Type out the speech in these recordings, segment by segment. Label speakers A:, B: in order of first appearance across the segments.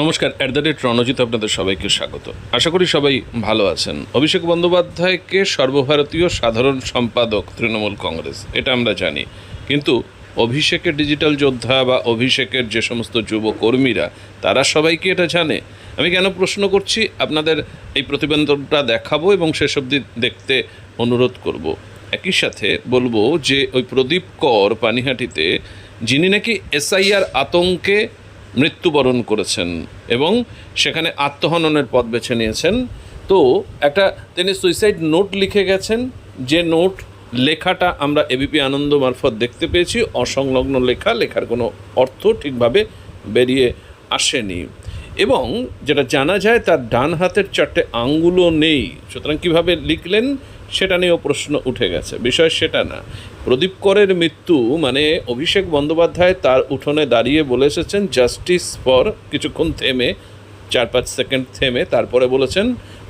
A: নমস্কার at the rate Ranjit আপনাদের সবাইকে স্বাগত। আশা করি সবাই ভালো আছেন। অভিষেক বন্দ্যোপাধ্যায়কে সর্বভারতীয় সাধারণ সম্পাদক তৃণমূল কংগ্রেস, এটা আমরা জানি। কিন্তু অভিষেকের ডিজিটাল যোদ্ধা বা অভিষেকের যে সমস্ত যুব কর্মীরা, তারা সবাইকে এটা জানে? আমি কেন প্রশ্ন করছি, আপনাদের এই প্রতিবেদনটা দেখাবো এবং শেষ অবধি দেখতে অনুরোধ করব। একই সাথে বলব যে ওই প্রদীপ কর পানিহাটিতে, যিনি নাকি এসআইআর আতঙ্কে মৃত্যুবরণ করেছেন এবং সেখানে আত্মহননের পথ বেছে নিয়েছেন। তো একটা তিনি সুইসাইড নোট লিখে গেছেন। যে নোট লেখাটা আমরা এবিপি আনন্দ মারফত দেখতে পেয়েছি। অসংলগ্ন লেখা, লেখার কোনো অর্থ ঠিকভাবে বেরিয়ে আসেনি। এবং যেটা জানা যায়, তার ডান হাতের চারটে আঙ্গুলও নেই। সুতরাং কীভাবে লিখলেন? সেটা নিয়েও প্রশ্ন উঠে গেছে। বিষয় সেটা না। প্রদীপ করের মৃত্যু মানে অভিষেক বন্দ্যোপাধ্যায় তার উঠোনে দাঁড়িয়ে বলে এসেছেন জাস্টিস ফর কিছুক্ষণ থেমে, চার পাঁচ সেকেন্ড থেমে তারপরে বলেছেন,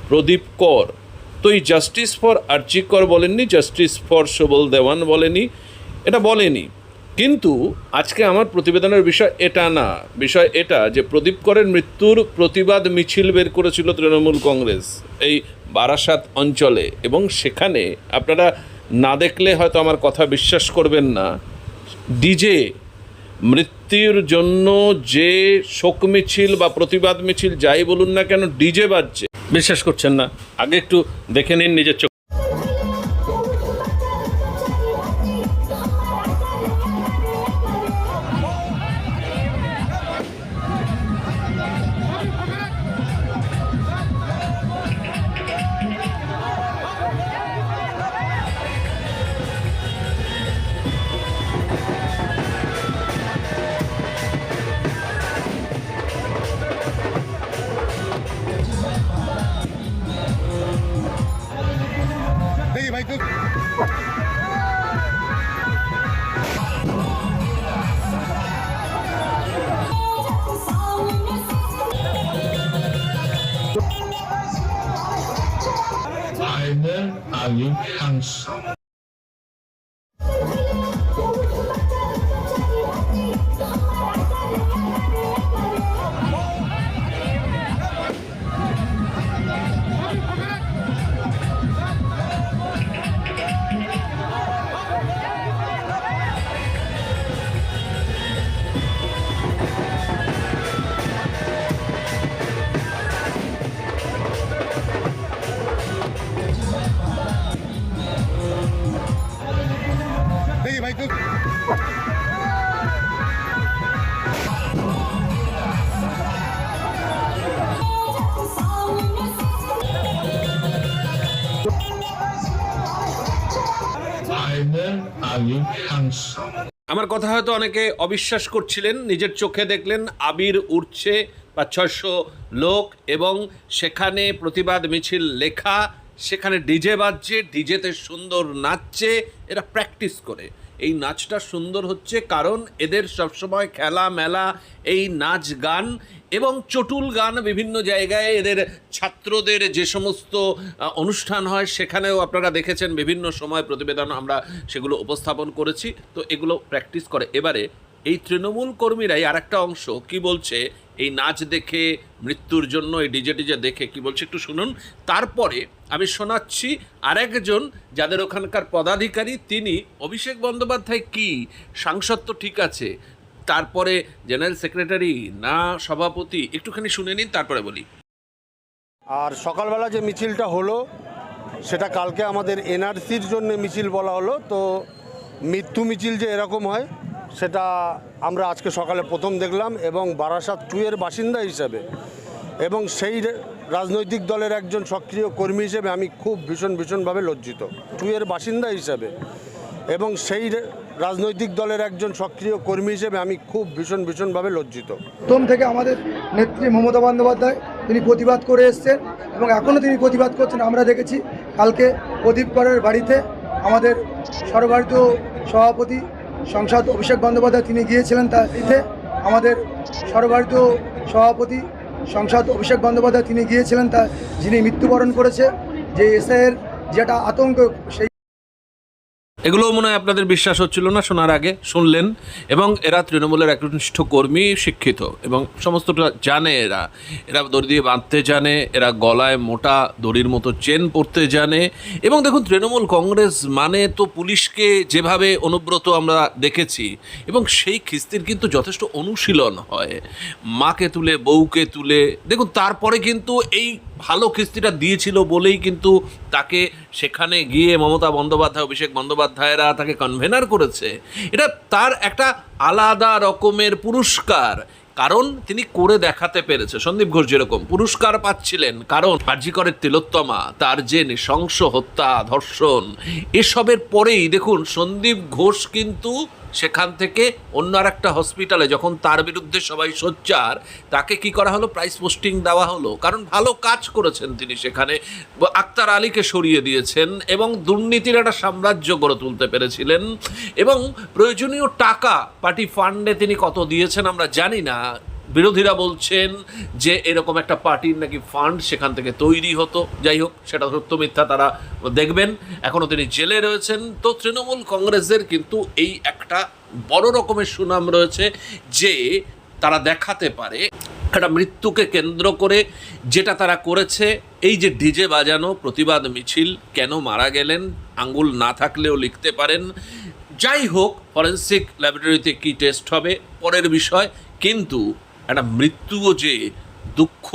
A: প্রদীপ কর। তো এই জাস্টিস ফর আর্জি কর বলেননি, জাস্টিস ফর সবল দেওয়ান বলেনি। এটা বলেনি। কিন্তু আজকে আমার প্রতিবেদনের বিষয় এটা না। বিষয় এটা যে প্রদীপ করের মৃত্যুর প্রতিবাদ মিছিল বের করেছিল তৃণমূল কংগ্রেস এই বারাসাত অঞ্চলে। এবং সেখানে আপনারা না দেখলে হয়তো আমার কথা বিশ্বাস করবেন না। ডিজে মৃত্যুর জন্য যে শোক মিছিল বা প্রতিবাদ মিছিল যাই বলুন না কেন, ডিজে বাজছে। বিশ্বাস করছেন না। আগে একটু দেখে নিন নিজের চোখ।
B: Colonel
C: Alvin Hans.
A: আমার কথা হয়তো অনেকে অবিশ্বাস করছিলেন, নিজের চোখে দেখলেন, আবির উঠছে বা ছশো লোক এবং সেখানে প্রতিবাদ মিছিল লেখা, সেখানে ডিজে বাজছে, ডিজেতে সুন্দর নাচছে, এরা প্র্যাকটিস করে। এই নাচটা সুন্দর হচ্ছে কারণ এদের সবসময় খেলা মেলা, এই নাচ গান এবং চটুল গান বিভিন্ন জায়গায় এদের ছাত্রদের যে সমস্ত অনুষ্ঠান হয় সেখানেও আপনারা দেখেছেন বিভিন্ন সময় প্রতিবেদন আমরা সেগুলো উপস্থাপন করেছি। তো এগুলো প্র্যাকটিস করে। এবারে এই তৃণমূল কর্মীরাই আর একটা অংশ, কি বলছে, এই নাচ দেখে, মৃত্যুর জন্য, এই ডিজে ডিজে দেখে, কি বলছে একটু শুনুন। তারপরে আমি শোনাচ্ছি আরেকজন যাদের ওখানকার পদাধিকারী, তিনি, অভিষেক বন্দ্যোপাধ্যায় কি? সাংসদ তো ঠিক আছে, তারপরে জেনারেল সেক্রেটারি, না সভাপতি, একটুখানি শুনে নিন, তারপরে বলি।
D: আর সকালবেলা যে মিছিলটা হলো, সেটা কালকে আমাদের এনআরসির জন্য মিছিল বলা হলো, তো মৃত্যু মিছিল যে এরকম হয় সেটা আমরা আজকে সকালে প্রথম দেখলাম এবং বারাসাত টু এর বাসিন্দা হিসাবে এবং সেই রাজনৈতিক দলের একজন সক্রিয় কর্মী হিসেবে আমি খুব ভীষণ ভীষণভাবে লজ্জিত। টু এর বাসিন্দা হিসাবে এবং সেই রাজনৈতিক দলের একজন সক্রিয় কর্মী হিসেবে আমি খুব ভীষণ ভীষণভাবে লজ্জিত।
E: প্রথম থেকে আমাদের নেত্রী মমতা বন্দ্যোপাধ্যায়, তিনি প্রতিবাদ করে এসছেন এবং এখনও তিনি প্রতিবাদ করছেন। আমরা দেখেছি কালকে প্রদীপ করের বাড়িতে আমাদের সর্বভারতীয় সভাপতি সংসদ অভিষেক বন্দ্যোপাধ্যায় তিনি গিয়েছিলেন তার ইতে আমাদের সর্বভারতীয় সভাপতি সংসদ অভিষেক বন্দ্যোপাধ্যায় তিনি গিয়েছিলেন তা যিনি মৃত্যুবরণ করেছে। যে এসআইয়ের যেটা আতঙ্ক, সেই
A: এগুলো মনে হয় আপনাদের বিশ্বাস হচ্ছিল না শোনার আগে, শুনলেন। এবং এরা তৃণমূলের একনিষ্ঠ কর্মী, শিক্ষিত। এবং সমস্তটা জানে এরা। এরা দড়ি দিয়ে বাঁধতে জানে, এরা গলায় মোটা দড়ির মতো চেন পরতে জানে। এবং দেখুন, তৃণমূল কংগ্রেস মানে তো পুলিশকে যেভাবে অনুব্রত আমরা দেখেছি, এবং সেই খিস্তির কিন্তু যথেষ্ট অনুশীলন হয়। মাকে তুলে, বউকে তুলে। দেখুন, তারপরে কিন্তু এই ভালো কিস্তিটা দিয়েছিল বলেই কিন্তু তাকে সেখানে গিয়ে মমতা বন্দ্যোপাধ্যায়, অভিষেক বন্দ্যোপাধ্যায়রা তাকে কনভেনার করেছে। এটা তার একটা আলাদা রকমের পুরস্কার, কারণ তিনি করে দেখাতে পেরেছে। সন্দীপ ঘোষ যেরকম পুরস্কার পাচ্ছিলেন, কারণ কার্যিকরের তিলোত্তমা, তার যে নৃশংস হত্যা, ধর্ষণ, এসবের পরেই দেখুন সন্দীপ ঘোষ কিন্তু সেখান থেকে অন্য আর একটা হসপিটালে যখন তার বিরুদ্ধে সবাই সোচ্চার, তাকে কি করা হলো? প্রাইস পোস্টিং দেওয়া হলো। কারণ ভালো কাজ করেছেন তিনি সেখানে। আক্তার আলীকে সরিয়ে দিয়েছেন এবং দুর্নীতির একটা সাম্রাজ্য গড়ে তুলতে পেরেছিলেন। এবং প্রয়োজনীয় টাকা, পার্টি ফান্ডে তিনি কত দিয়েছেন আমরা জানি না। বিরোধীরা বলছেন যে এরকম একটা পার্টির নাকি ফান্ড সেখান থেকে তৈরি হতো। যাই হোক, সেটা সত্য মিথ্যা তারা দেখবেন। এখনও তিনি জেলে রয়েছেন। তো তৃণমূল কংগ্রেসের কিন্তু এই একটা বড় রকমের সুনাম রয়েছে যে তারা দেখাতে পারে একটা মৃত্যুকে কেন্দ্র করে যেটা তারা করেছে। এই যে ডিজে বাজানো, প্রতিবাদ মিছিল কেন মারা গেলেন, আঙ্গুল না থাকলেও লিখতে পারেন। যাই হোক, ফরেন্সিক ল্যাবরেটরিতে কি টেস্ট হবে, পরের বিষয়। কিন্তু একটা মৃত্যুও যে দুঃখ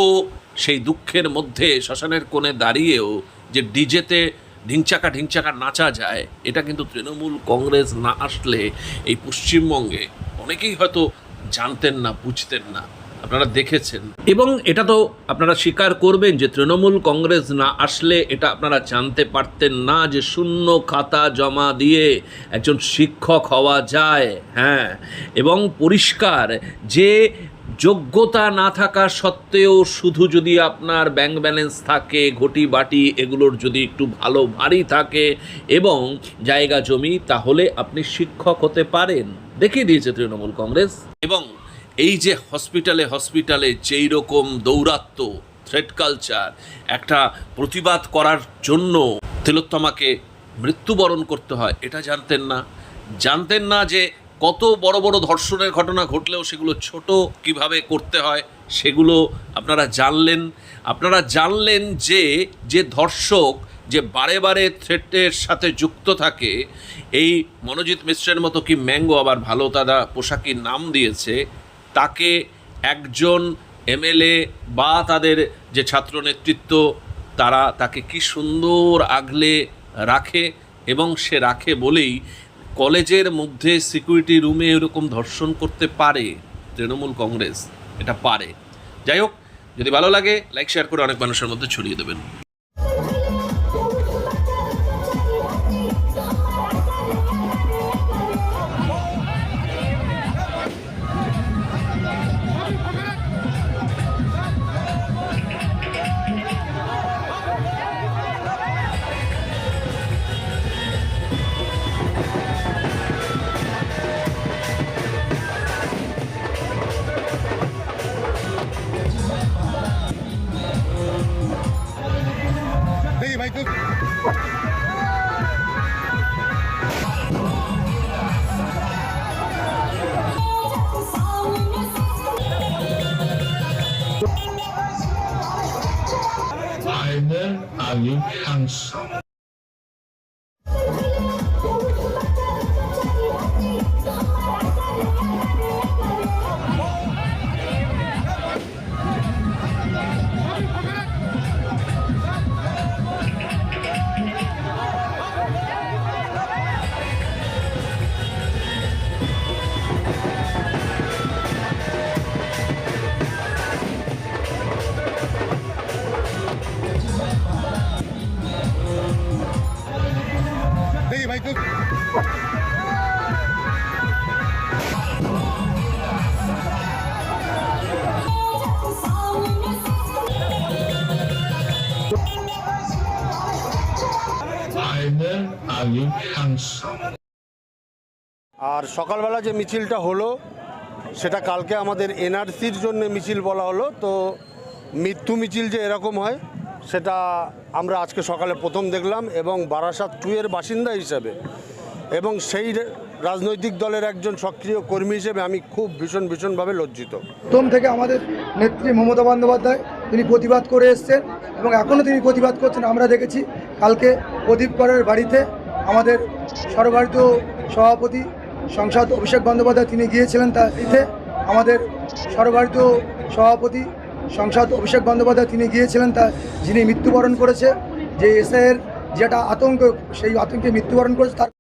A: সেই দুঃখের মধ্যে শ্মশানের কোণে দাঁড়িয়েও যে ডিজেতে ঢিংচাকা ঢিংচাকা নাচা যায়, এটা কিন্তু তৃণমূল কংগ্রেস না আসলে এই পশ্চিমবঙ্গে অনেকেই হয়তো জানতেন না, বুঝতেন না। আপনারা দেখেছেন। এবং এটা তো আপনারা স্বীকার করবেন যে তৃণমূল কংগ্রেস না আসলে এটা আপনারা জানতে পারতেন না যে শূন্য খাতা জমা দিয়ে একজন শিক্ষক হওয়া যায় হ্যাঁ। এবং পরিষ্কার যে যোগ্যতা না থাকা সত্ত্বেও শুধু যদি আপনার ব্যাংক ব্যালেন্স থাকে, ঘটি বাটি এগুলোর যদি একটু ভালো ভারী থাকে এবং জায়গা জমি, তাহলে আপনি শিক্ষক হতে পারেন। দেখিয়ে দিয়েছে তৃণমূল কংগ্রেস। এবং এই যে হসপিটালে হসপিটালে যেই রকম দৌরাত্ম থ্রেড কালচার একটা প্রতিবাদ করার জন্য তিলোত্তমাকে মৃত্যুবরণ করতে হয়, এটা জানতেন না। জানতেন না যে কত বড় বড় ধর্ষণের ঘটনা ঘটলেও সেগুলো ছোট কীভাবে করতে হয়, সেগুলো আপনারা জানলেন। আপনারা জানলেন যে যে ধর্ষক যে বারে বারে থ্রেটের সাথে যুক্ত থাকে, এই মনোজিৎ মিশ্রের মতো কি ম্যাঙ্গো আবার ভালো তারা পোশাকির নাম দিয়েছে, তাকে একজন এমএলএ বা তাদের যে ছাত্র নেতৃত্ব তারা তাকে কি সুন্দর আগলে রাখে এবং সে রাখে বলেই কলেজের মধ্যে সিকিউরিটি রুমে এরকম ধর্ষণ করতে পারে তৃণমূল কংগ্রেস, এটা পারে। যাই হোক, যদি ভালো লাগে লাইক শেয়ার করে অনেক মানুষের মধ্যে ছড়িয়ে দেবেন।
B: and then
C: I will.
D: আর সকালবেলা যে মিছিলটা হলো সেটা কালকে আমাদের এনআরসির জন্য মিছিল বলা হলো। তো মৃত্যু মিছিল যে এরকম হয় সেটা আমরা আজকে সকালে প্রথম দেখলাম এবং বারাসাত টু এর বাসিন্দা হিসাবে এবং সেই রাজনৈতিক দলের একজন সক্রিয় কর্মী হিসেবে আমি খুব ভীষণ ভীষণভাবে লজ্জিত।
E: প্রথম থেকে আমাদের নেত্রী মমতা বন্দ্যোপাধ্যায় তিনি প্রতিবাদ করে এসছেন এবং এখনও তিনি প্রতিবাদ করছেন। আমরা দেখেছি কালকে প্রদীপ করের বাড়িতে আমাদের সর্বভারতীয় সভাপতি সংসদ অভিষেক বন্দ্যোপাধ্যায় তিনি গিয়েছিলেন তার ইতে আমাদের সর্বভারতীয় সভাপতি সংসদ অভিষেক বন্দ্যোপাধ্যায় তিনি গিয়েছিলেন তার, যিনি মৃত্যুবরণ করেছে। যে এসআইয়ের যেটা আতঙ্ক, সেই আতঙ্কে মৃত্যুবরণ করেছে, তার